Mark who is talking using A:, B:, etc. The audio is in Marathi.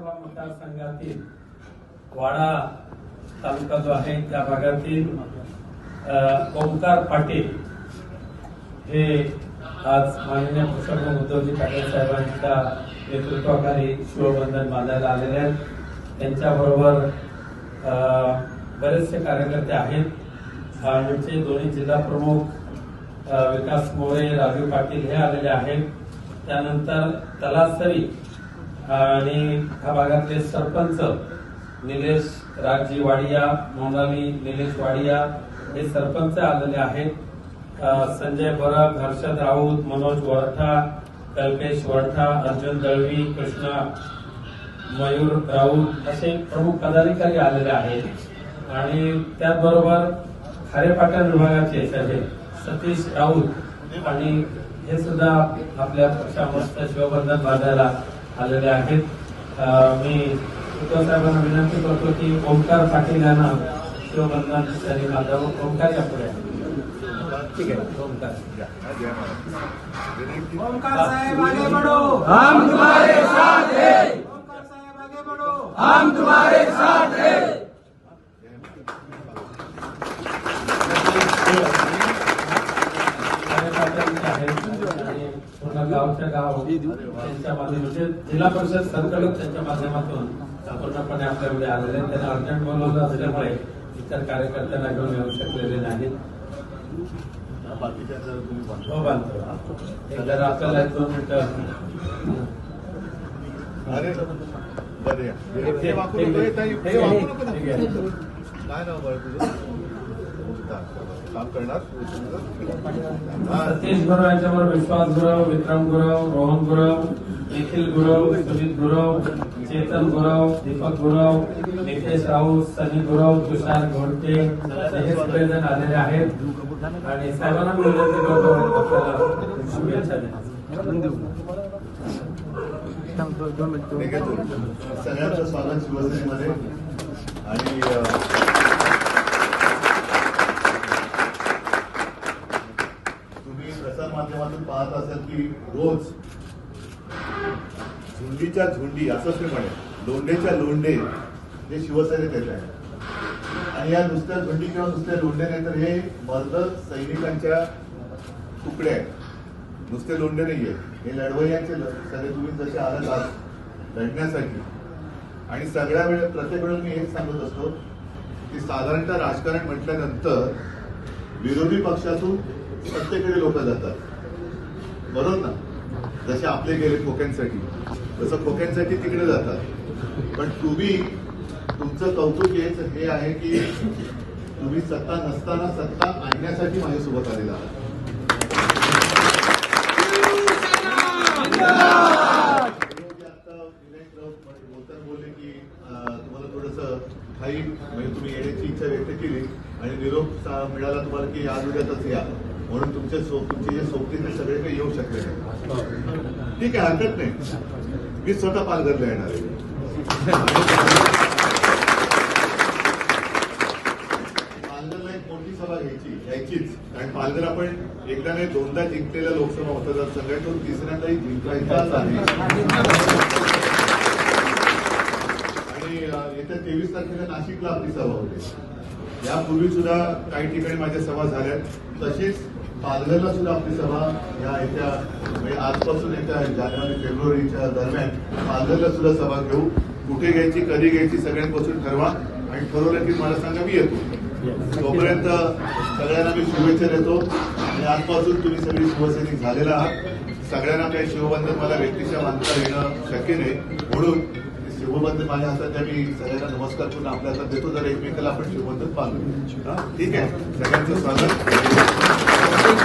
A: मतदारसंघातील वाडा तालुका जो आहे त्या भागातील ओंकार पाटील हे आज माननीय पुरुषोत्तम उद्धवजी ठाकरे साहेबांच्या नेतृत्वाखाली शिवबंधन बांधायला आलेले आहेत. त्यांच्याबरोबर बरेचसे कार्यकर्ते आहेत. आमचे दोन्ही जिल्हा प्रमुख विकास मोरे राजू पाटील हे आलेले आहेत. त्यानंतर तलासरी आणि ह्या भागातले सरपंच निलेश राजजी वाडिया मोनाली निलेश वाडिया हे सरपंच आलेले आहेत. संजय बरक हर्षद राऊत मनोज वरठा कल्पेश वरठा अर्जुन दळवी कृष्णा मयूर राऊत असे प्रमुख पदाधिकारी आलेले आहेत. आणि त्याचबरोबर खारेपाटण विभागाचे सगळे सतीश राऊत आणि हे सुद्धा आपल्या पक्षामस्त शिवबंधन बांधायला आलेले आहेत. मी उद्धव साहेबांना विनंती करतो की ओंकार पाटील यांना शिवबंधन त्यांनी बांधावं ओंकार या पुढे. ठीक आहे. ओंकार.
B: ओमकार साहेब आगे बढ़ो.
C: हम तुम्हारे साथ हैं.
B: ओमकार साहेब आगे बढ़ो.
C: हम तुम्हारे साथ हैं
A: कार्यकर्त्यांचे आहेत आणि पूर्ण गावच्या गाव त्यांच्या माध्यमातून जिल्हा परिषद संकलक त्यांच्या माध्यमातून पूर्णपणे आपल्याकडे आलेले आहेत. त्यांना अर्जंट बोलवलं असल्यामुळे इतर कार्यकर्त्यांना घेऊन येऊ शकलेले नाहीत हो बांधतो जरा आपल्याला दोन मिनिटं. ठीक आहे.
D: काम करणार
A: सतीश गुरव यांच्यावर विश्वास गुरव विक्रम गुरव रोहन गुरव निखिल गुरव सुजित गुरव चेतन गुरव दीपक गुरव नितेश राऊत सनी गुरव तुषार घोडके हे सगळेजण आलेले आहेत. आणि सर्वांना विनंती करतो शुभेच्छा
D: सगळ्यांचं स्वागत शिवसेनेमध्ये. आणि अं, तुम्ही प्रसार माध्यमातून पाहत की रोज झुंडीच्या झुंडी असंच मी म्हणेन लोंढेच्या लोंढे जे शिवसेनेत येत आहे आणि या नुसत्या झुंडी किंवा नुसत्या लोंढे नाही तर हे मर्द सैनिकांच्या तुकडे आहेत. नुसते लोंढे नाहीये हे लढवय्यांचे सगळे तुम्ही जसे आलात आज लढण्यासाठी. आणि सगळ्या वेळ प्रत्येक वेळेस मी हेच सांगत असतो की साधारणतः राजकारण म्हटल्यानंतर विरोधी पक्षातून सत्तेकडे लोक जातात. बरोबर ना जसे आपले गेले खोक्यांसाठी तसं खोक्यांसाठी तिकडे जातात. पण तुम्ही तुमचं कौतुक हेच हे आहे की तुम्ही सत्ता नसताना सत्ता आणण्यासाठी माझ्यासोबत आलेला बोलताना बोलले की तुम्हाला थोडस काही म्हणजे तुम्ही येण्याची इच्छा व्यक्त केली आणि निरोप सा- मिळाला तुम्हाला की आज उद्यातच या. म्हणून तुमचे तुमचे जे सोबतीचे सगळे काही येऊ शकले नाही. ठीक आहे हरकत नाही. मी स्वतः पालघरला येणार आहे. पालघरला एक मोठी सभा घ्यायची घ्यायचीच. कारण पालघर आपण एकदा नाही दोनदा जिंकलेला लोकसभा मतदारसंघ आहे तिसऱ्यांदाही जिंकायचाच आहे. आणि येत्या तेवीस तारखेला नाशिकला आपली सभा होते. यापूर्वी सुद्धा काही ठिकाणी माझ्या सभा झाल्या तशीच पालघरला सुद्धा आपली सभा या येत्या म्हणजे आजपासून येत्या जानेवारी फेब्रुवारीच्या दरम्यान पालघरला सुद्धा सभा घेऊ. कुठे घ्यायची कधी घ्यायची सगळ्यांपासून ठरवा. आणि ठरवलं की मला सांगा मी येतो. तोपर्यंत सगळ्यांना मी शुभेच्छा देतो. आणि आजपासून तुम्ही सगळी शिवसैनिक झालेला आहात. सगळ्यांना काही शिवबंधन मला व्यक्तीच्या मानता येणं शक्य नाही. म्हणून शिवबंधन माझ्या हातात त्या मी सगळ्यांना नमस्कार करून आपल्या हातात देतो. जर एकमेकाला आपण शिवबंधन पाहतो. ठीक आहे. सगळ्यांचं स्वागत. Thank you.